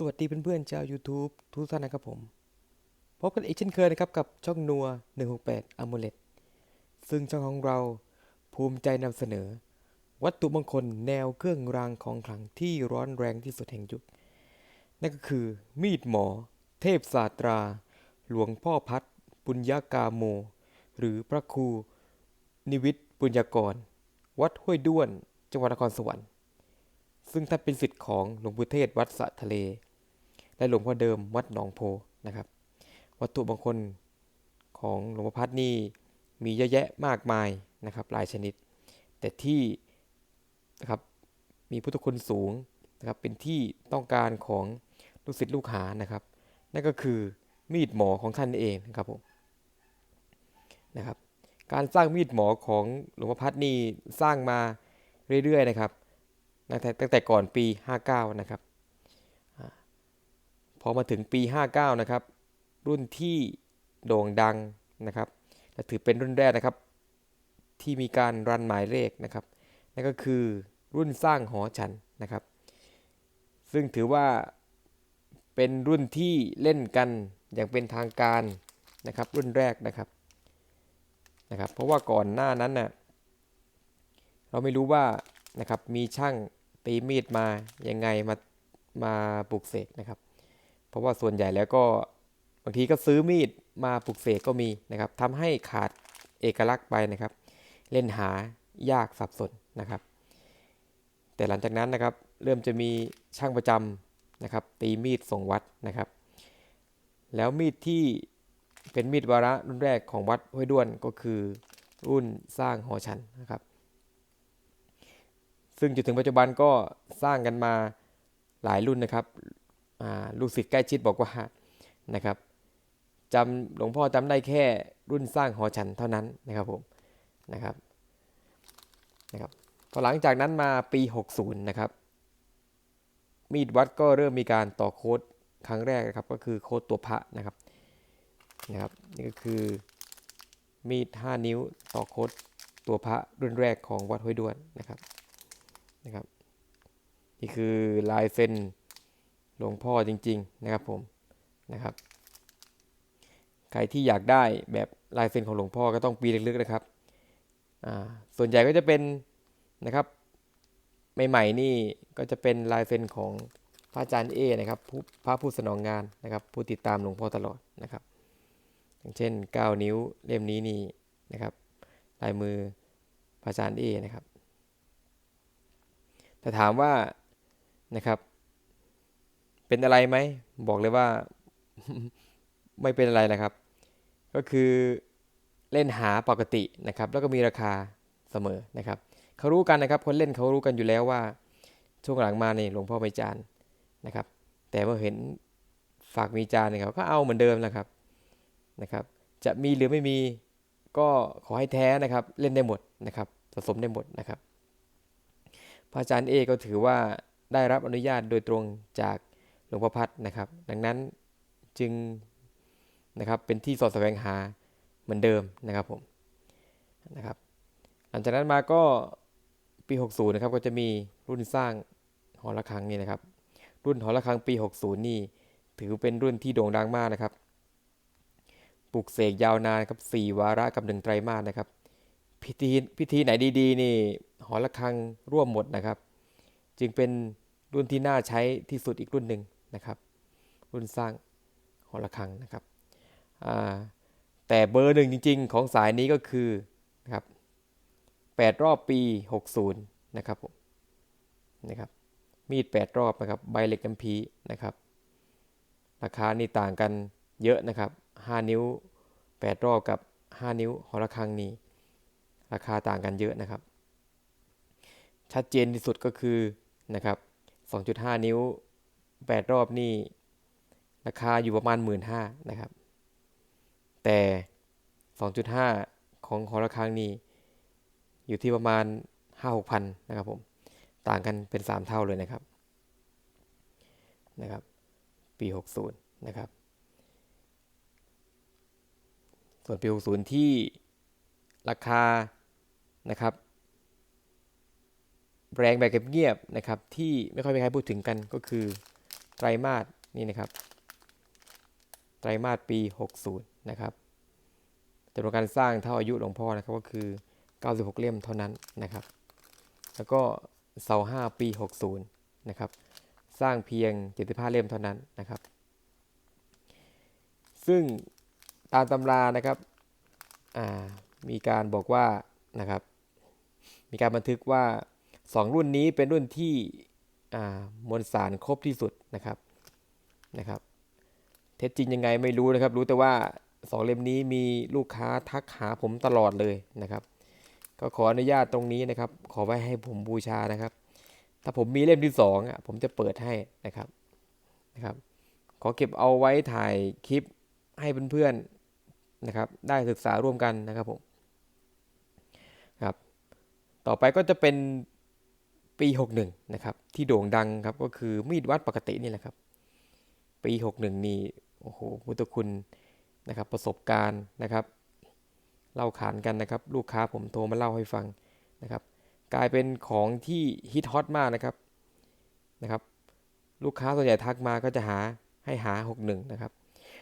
สวัสดีเพื่อนๆชาว YouTube ทุกท่านนะครับผม พบกันอีกเช่นเคยนะครับกับช่องนัว 168 a m u l e t ซึ่งช่องของเราภูมิใจนำเสนอ วัตถุมงคลแนวเครื่องรางของขลังที่ร้อนแรงที่สุดแห่งยุค นั่นก็คือ มีดหมอ เทพศาสตรา หลวงพ่อพัดปุญญากาโม หรือพระครู นิวิทย์ปุญญากร วัดห้วยด้วน จังหวัดนครสวรรค์ซึ่งท่านเป็นศิษย์ของหลวงปู่เทศวัดสะทะเล และหลวงพ่อเดิมวัดหนองโพนะครับ วัตถุมงคลของหลวงพ่อพัดนี่มีเยอะแยะมากมายนะครับหลายชนิด แต่ที่นะครับมีพุทธคุณสูงนะครับเป็นที่ต้องการของลูกศิษย์ลูกหานะครับ นั่นก็คือมีดหมอของท่านเองนะครับผมนะครับ การสร้างมีดหมอของหลวงพ่อพัดนี่สร้างมาเรื่อยๆนะครับตั้งแต่ตั้งแต่ก่อนปี 59 นะครับ พอมาถึงปี 59 นะครับ รุ่นที่โด่งดังนะครับและถือเป็นรุ่นแรกนะครับ ที่มีการรันหมายเลขนะครับนั่นก็คือรุ่นสร้างหอฉันนะครับ ซึ่งถือว่าเป็นรุ่นที่เล่นกันอย่างเป็นทางการนะครับ รุ่นแรกนะครับนะครับ เพราะว่าก่อนหน้านั้นน่ะเราไม่รู้ว่านะครับมีช่างตีมีดมายังไงมามาปลุกเสกนะครับ เพราะว่าส่วนใหญ่แล้วก็บางทีก็ซื้อมีดมาปลุกเสกก็มีนะครับทำให้ขาดเอกลักษณ์ไปนะครับ เล่นหายากสับสนนะครับ แต่หลังจากนั้นนะครับ เริ่มจะมีช่างประจำนะครับ ตีมีดส่งวัดนะครับ แล้วมีดที่เป็นมีดวาระรุ่นแรกของวัดห้วยด้วนก็คือรุ่นสร้างหอฉันนะครับ ซึ่งจนถึงปัจจุบันก็สร้างกันมาหลายรุ่นนะครับ ลูกศิษย์ใกล้ชิดบอกว่านะครับจำหลวงพ่อจำได้แค่รุ่นสร้างหอฉันเท่านั้นนะครับผมนะครับนะครับพอหลังจากนั้นมาปี 60 นะครับ มีดวัดก็เริ่มมีการต่อโค้ดครั้งแรกนะครับ ก็คือโค้ดตัวพระนะครับนะครับนี่ก็คือมีด 5 นิ้วต่อโค้ดตัวพระรุ่นแรกของวัดห้วยด้วนนะครับนะครับ นี่คือลายเซ็น หลวงพ่อจริง ๆ นะครับผมนะครับ ใครที่อยากได้แบบลายเซ็นของหลวงพ่อก็ต้องปีลึกๆนะครับส่วนใหญ่ก็จะเป็นนะครับใหม่ๆนี่ก็จะเป็นลายเซ็นของพระอาจารย์เอนะครับพระผู้สนองงานนะครับ ผู้ติดตามหลวงพ่อตลอดนะครับ อย่างเช่น 9 นิ้วเล่มนี้นี่นะครับ ลายมือพระอาจารย์เอนะครับแต่ถามว่านะครับ เป็นอะไรไหม บอกเลยว่า ไม่เป็นอะไรนะครับ ก็คือเล่นหาปกตินะครับ แล้วก็มีราคาเสมอนะครับเขารู้กันนะครับ คนเล่นเขารู้กันอยู่แล้วว่า ช่วงหลังมาเนี่ยหลวงพ่อไม่จานนะครับ แต่เมื่อเห็นฝากมีจานเนี่ยเขาก็เอาเหมือนเดิมนะครับนะครับ จะมีหรือไม่มีก็ขอให้แท้นะครับ เล่นได้หมดนะครับผสมได้หมดนะครับพระอาจารย์เอก็ถือว่าได้รับอนุญาตโดยตรงจาก หลวงพ่อพัดนะครับ ดังนั้นจึงนะครับเป็นที่สอดแสวงหาเหมือนเดิมนะครับผมนะครับหลังจากนั้นมาก็ปี 60 นะครับก็จะมีรุ่นสร้างหอระฆังนี่นะครับ รุ่นหอระฆังปี 60 นี่ถือเป็นรุ่นที่โด่งดังมากนะครับปลุกเสกยาวนานครับ4วาระกับหนึ่งไตรมาสนะครับ พิธีพิธีไหนดีๆ นี่หอระฆังร่วมหมดนะครับ จึงเป็นรุ่นที่น่าใช้ที่สุดอีกรุ่นหนึ่ง นะครับ รุ่นสร้างหอระฆังนะครับแต่เบอร์หนึ่งจริง ๆ ของสายนี้ก็คือนะครับ8รอบปี 60 นะครับผมนะครับมีด 8 รอบนะครับใบเหล็กน้ำพีนะครับ ราคานี่ต่างกันเยอะนะครับ 5 นิ้ว 8 รอบกับ 5 นิ้วหอระฆังนี่ราคาต่างกันเยอะนะครับ ชัดเจนที่สุดก็คือนะครับ 2.5 นิ้ว 8 รอบนี่ราคาอยู่ประมาณ 1 5ื่นนะครับ แต่ 2.5 ของหอระฆังนี่อยู่ที่ประมาณ 5 6พันนะครับผม ต่างกันเป็น 3 เท่าเลยนะครับ นะครับ ปี 60 นะครับ ส่วนปี 60 ที่ราคานะครับ แรงแบบเงียบๆนะครับ ที่ไม่ค่อยมีใครพูดถึงกันก็คือ ไตรมาสนี่นะครับไตรมาสปี 60 นะครับจำนวนการสร้างเท่าอายุหลวงพ่อนะครับก็คือ 96 เล่มเท่านั้นนะครับ แล้วก็เสาห้าปี 60 นะครับ สร้างเพียง 75 เล่มเท่านั้นนะครับ ซึ่งตามตำรานะครับมีการบอกว่านะครับ มีการบันทึกว่า 2 รุ่นนี้เป็นรุ่นที่มวลสารครบที่สุด นะครับนะครับเท็จจริงยังไงไม่รู้นะครับ รู้แต่ว่า2เล่มนี้มีลูกค้าทักหาผมตลอดเลยนะครับ ก็ขออนุญาตตรงนี้นะครับ ขอไว้ให้ผมบูชานะครับ ถ้าผมมีเล่มที่สองอะผมจะเปิดให้นะครับนะครับ ขอเก็บเอาไว้ถ่ายคลิปให้เพื่อนๆนะครับ ได้ศึกษาร่วมกันนะครับผมครับ ต่อไปก็จะเป็น ปี 61นะครับที่โด่งดังครับก็คือมีดวัดปกตินี่แหละครับ ปี 61 นี่โอ้โหพุทธคุณนะครับประสบการณ์นะครับ เล่าขานกันนะครับ ลูกค้าผมโทรมาเล่าให้ฟังนะครับ กลายเป็นของที่ฮิตฮอตมากนะครับนะครับ ลูกค้าส่วนใหญ่ทักมาก็จะหาให้หา 61 นะครับ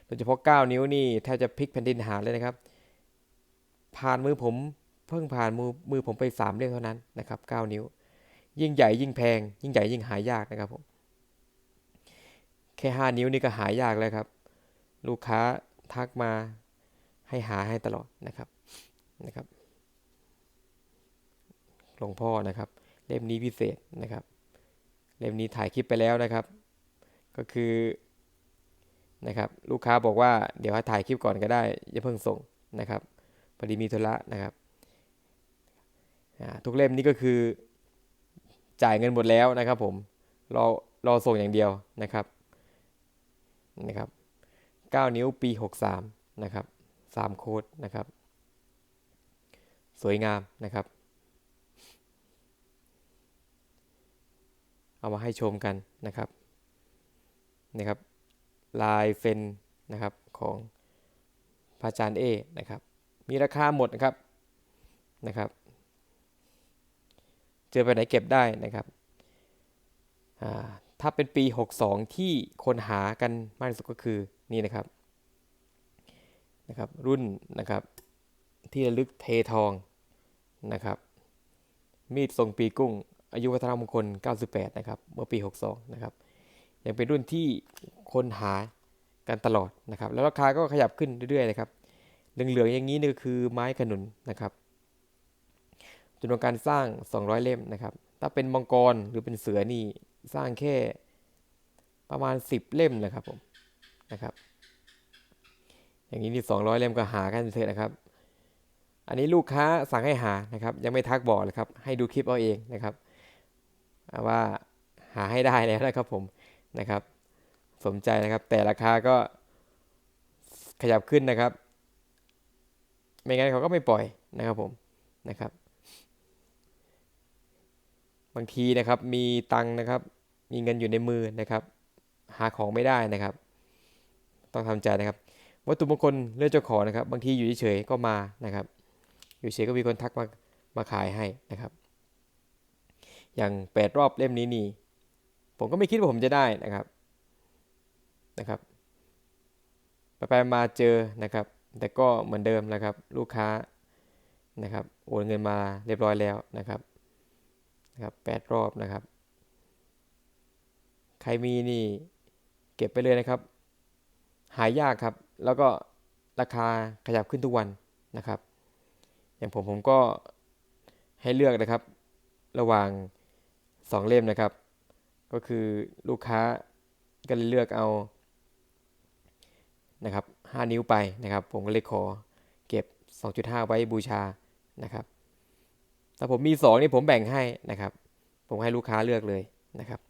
โดยเฉพาะ 9 นิ้วนี่แทบจะพลิกแผ่นดินหาเลยนะครับ ผ่านมือผมเพิ่งผ่านมือมือผมไป 3เล่มเท่านั้นนะครับ 9 นิ้ว ยิ่งใหญ่ยิ่งแพง ยิ่งใหญ่ยิ่งหายากนะครับผมแค่5นิ้วนี่ก็หายากแล้วครับ ลูกค้าทักมาให้หาให้ตลอดนะครับนะครับหลวงพ่อนะครับ เล่มนี้พิเศษนะครับ เล่มนี้ถ่ายคลิปไปแล้วนะครับ ก็คือนะครับ ลูกค้าบอกว่าเดี๋ยวให้ถ่ายคลิปก่อนก็ได้อย่าเพิ่งส่งนะครับพอดีมีธุระนะครับทุกเล่มนี้ก็คือ จ่ายเงินหมดแล้วนะครับผมรอรอส่งอย่างเดียวนะครับนะครับ 9 นิ้วปี 63 นะครับ 3 โค้ดนะครับ สวยงามนะครับ เอามาให้ชมกันนะครับนะครับ ลายเซ็นนะครับของพระอาจารย์เอนะครับ มีราคาหมดนะครับนะครับ เจอไปไหนเก็บได้นะครับถ้าเป็นปี 62 ที่คนหากันมากที่สุดก็คือนี่นะครับนะครับ รุ่นนะครับที่ระลึกเททองนะครับมีดทรงปีกุ้ง อายุวัฒนมงคล 98 นะครับ เมื่อปี 62 นะครับ ยังเป็นรุ่นที่คนหากันตลอดนะครับ แล้วราคาก็ขยับขึ้นเรื่อยๆนะครับ เหลืองๆอย่างนี้นี่ก็คือไม้ขนุนนะครับ จำนวนการสร้าง 200 เล่มนะครับ ถ้าเป็นมังกรหรือเป็นเสือนี่สร้างแค่ประมาณ 10 เล่มนะครับผมนะครับ อย่างนี้นี่200 เล่มก็หากันเถอะนะครับ อันนี้ลูกค้าสั่งให้หานะครับ ยังไม่ทักบอกเลยครับ ให้ดูคลิปเอาเองนะครับว่าหาให้ได้แล้วนะครับผมนะครับสนใจนะครับ แต่ราคาก็ขยับขึ้นนะครับ ไม่งั้นเขาก็ไม่ปล่อยนะครับผมนะครับ บางทีนะครับมีตังนะครับ มีเงินอยู่ในมือนะครับ หาของไม่ได้นะครับ ต้องทำใจนะครับ วัตถุมงคลเรื่องเจ้าของนะครับ บางทีอยู่เฉยๆก็มานะครับ อยู่เฉยก็มีคนทักมามาขายให้นะครับ อย่างแปดรอบเล่มนี้นี่ผมก็ไม่คิดว่าผมจะได้นะครับนะครับไปไปมาเจอนะครับ แต่ก็เหมือนเดิมนะครับ ลูกค้านะครับโอนเงินมาเรียบร้อยแล้วนะครับ นะครับแปดรอบนะครับ ใครมีนี่เก็บไปเลยนะครับ หายากครับ แล้วก็ราคาขยับขึ้นทุกวันนะครับ อย่างผมผมก็ให้เลือกนะครับ ระหว่างสองเล่มนะครับ ก็คือลูกค้าก็เลยเลือกเอานะครับ5นิ้วไปนะครับ ผมก็เลยขอเก็บ 2.5 ไว้บูชานะครับ ถ้าผมมี2นี่ผมแบ่งให้นะครับ ผมให้ลูกค้าเลือกเลยนะครับ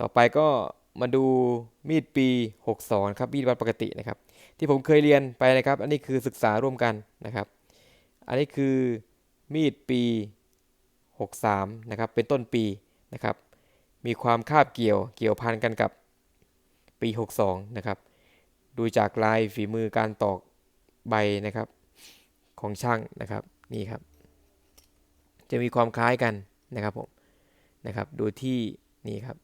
ต่อไปก็มาดูมีดปี 62ครับมีดวัดปกตินะครับ ที่ผมเคยเรียนไปนะครับ อันนี้คือศึกษาร่วมกันนะครับ อันนี้คือมีดปี 63นะครับเป็นต้นปีนะครับ มีความคาบเกี่ยวเกี่ยวพันกันกับปี 62นะครับดูจากลายฝีมือการตอกใบนะครับ ของช่างนะครับนี่ครับ จะมีความคล้ายกันนะครับผมนะครับดูที่นี่ครับ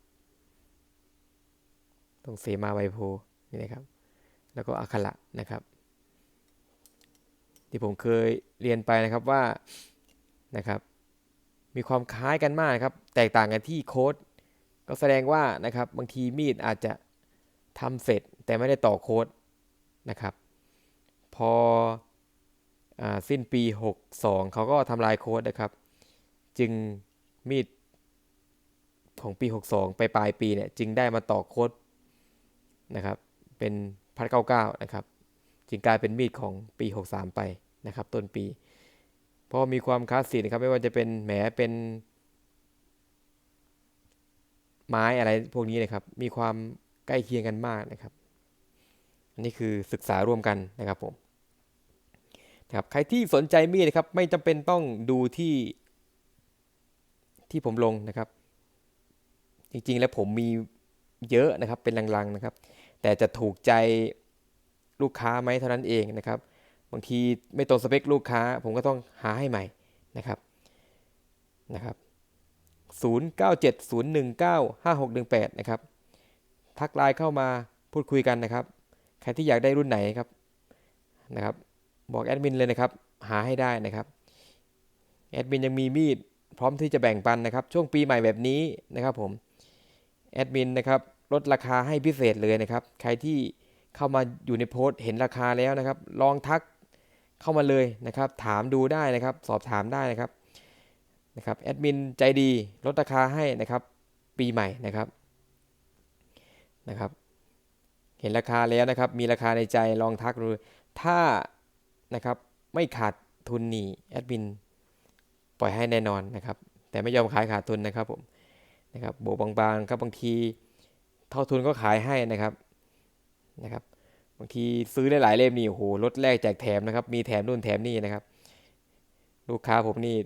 ตรงเสมาใบโพนี่นะครับ แล้วก็อักขระนะครับ ที่ผมเคยเรียนไปนะครับว่านะครับ มีความคล้ายกันมากนะครับ แตกต่างกันที่โค้ดก็แสดงว่านะครับบางทีมีดอาจจะทำเสร็จแต่ไม่ได้ต่อโค้ดนะครับ พออสิ้นปี 62เขาก็ทำลายโค้ดนะครับ จึงมีดของปี 62 ไปปลายปีเนี่ยจึงได้มาต่อโค้ดนะครับ เป็นพัดเก้าเก้านะครับ จึงกลายเป็นมีดของปี 63 ไปนะครับ ต้นปี เพราะมีความคลาสสิกนะครับไม่ว่าจะเป็นแหมเป็น ไม้อะไรพวกนี้นะครับ มีความใกล้เคียงกันมากนะครับ อันนี้คือศึกษาร่วมกันนะครับผมนะครับใครที่สนใจมีดนะครับไม่จำเป็นต้องดูที่ ที่ผมลงนะครับ จริงๆแล้วผมมีเยอะนะครับเป็นลังๆนะครับ แต่จะถูกใจลูกค้าไหมเท่านั้นเองนะครับ บางทีไม่ตรงสเปคลูกค้า ผมก็ต้องหาให้ใหม่นะครับนะครับ0970195618นะครับทักไลน์เข้ามาพูดคุยกันนะครับ ใครที่อยากได้รุ่นไหนครับนะครับ บอกแอดมินเลยนะครับ หาให้ได้นะครับแอดมินยังมีมีด พร้อมที่จะแบ่งปันนะครับ ช่วงปีใหม่แบบนี้นะครับผมแอดมินนะครับลดราคาให้พิเศษเลยนะครับ ใครที่เข้ามาอยู่ในโพสต์เห็นราคาแล้วนะครับ ลองทักเข้ามาเลยนะครับ ถามดูได้นะครับ สอบถามได้นะครับนะครับแอดมินใจดีลดราคาให้นะครับ ปีใหม่นะครับนะครับ เห็นราคาแล้วนะครับ มีราคาในใจลองทักดูถ้านะครับไม่ขาดทุนนี่แอดมิน ปล่อยให้แน่นอนนะครับ แต่ไม่ยอมขายขาดทุนนะครับผมนะครับโบบางๆครับบางทีเท่าทุนก็ขายให้นะครับนะครับ บางทีซื้อได้หลายเล่มนี่โอ้โหลดแรกแจกแถมนะครับ มีแถมนู่นแถมนี่นะครับ ลูกค้าผมนี่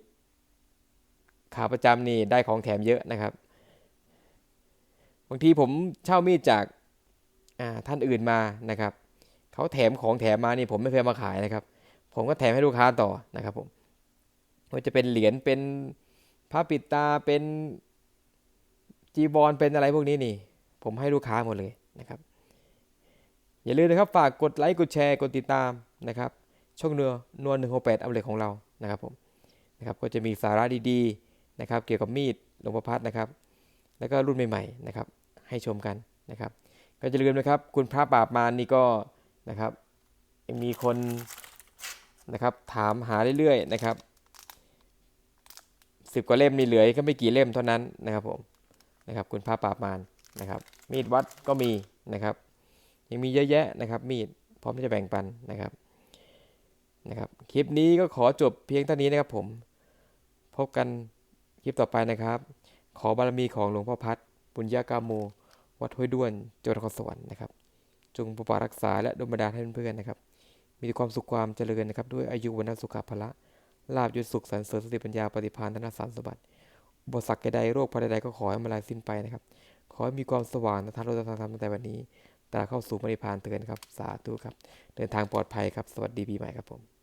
ขาประจำนี่ได้ของแถมเยอะนะครับ บางทีผมเช่ามีดจากท่านอื่นมานะครับเขาแถมของแถมมานี่ผมไม่เคยมาขายนะครับ ผมก็แถมให้ลูกค้าต่อนะครับผม ว่าจะเป็นเหรียญเป็นผ้าปิดตาเป็นจีบอลเป็นอะไรพวกนี้นี่ ผมให้ลูกค้าหมดเลยนะครับ อย่าลืมนะครับฝากกดไลค์กดแชร์กดติดตามนะครับช่องเนื้อนวลหนึ่งหกแปดอัปเดตของเรานะครับผมนะครับก็จะมีสาระดีๆนะครับ เกี่ยวกับมีดหลวงพ่อพัดนะครับ แล้วก็รุ่นใหม่ๆนะครับ ให้ชมกันนะครับ ก็จะลืมนะครับ คุณพระปราบมารนี่ก็นะครับยังมีคนนะครับถามหาเรื่อยๆนะครับ สิบกว่าเล่มนี่เหลือก็ไม่กี่เล่มเท่านั้นนะครับผมนะครับคุณพระปราบมารนะครับ มีดวัดก็มีนะครับ ยังมีเยอะแยะนะครับ มีดพร้อมที่จะแบ่งปันนะครับนะครับคลิปนี้ก็ขอจบเพียงเท่านี้นะครับผม พบกันคลิปต่อไปนะครับ ขอบารมีของหลวงพ่อพัดปุญญากาโม วัดห้วยด้วนจังหวัดนครสวรรค์นะครับ จงปกปักรักษาและดลบันดาลให้เพื่อนๆนะครับ มีความสุขความเจริญนะครับ ด้วยอายุวันสุขภาละ ลาบยศสุขสันเสริญสติปัญญาปฏิพานธนสารสมบัติบทสักใดโรคภัยใดก็ขอให้มาลายสิ้นไปนะครับ ขอให้มีความสว่างในทางโลกทางธรรมตั้งแต่วันนี้ตราเข้าสู่ปริพานเตือนครับ สาธุครับ เดินทางปลอดภัยครับ สวัสดีปีใหม่ครับผม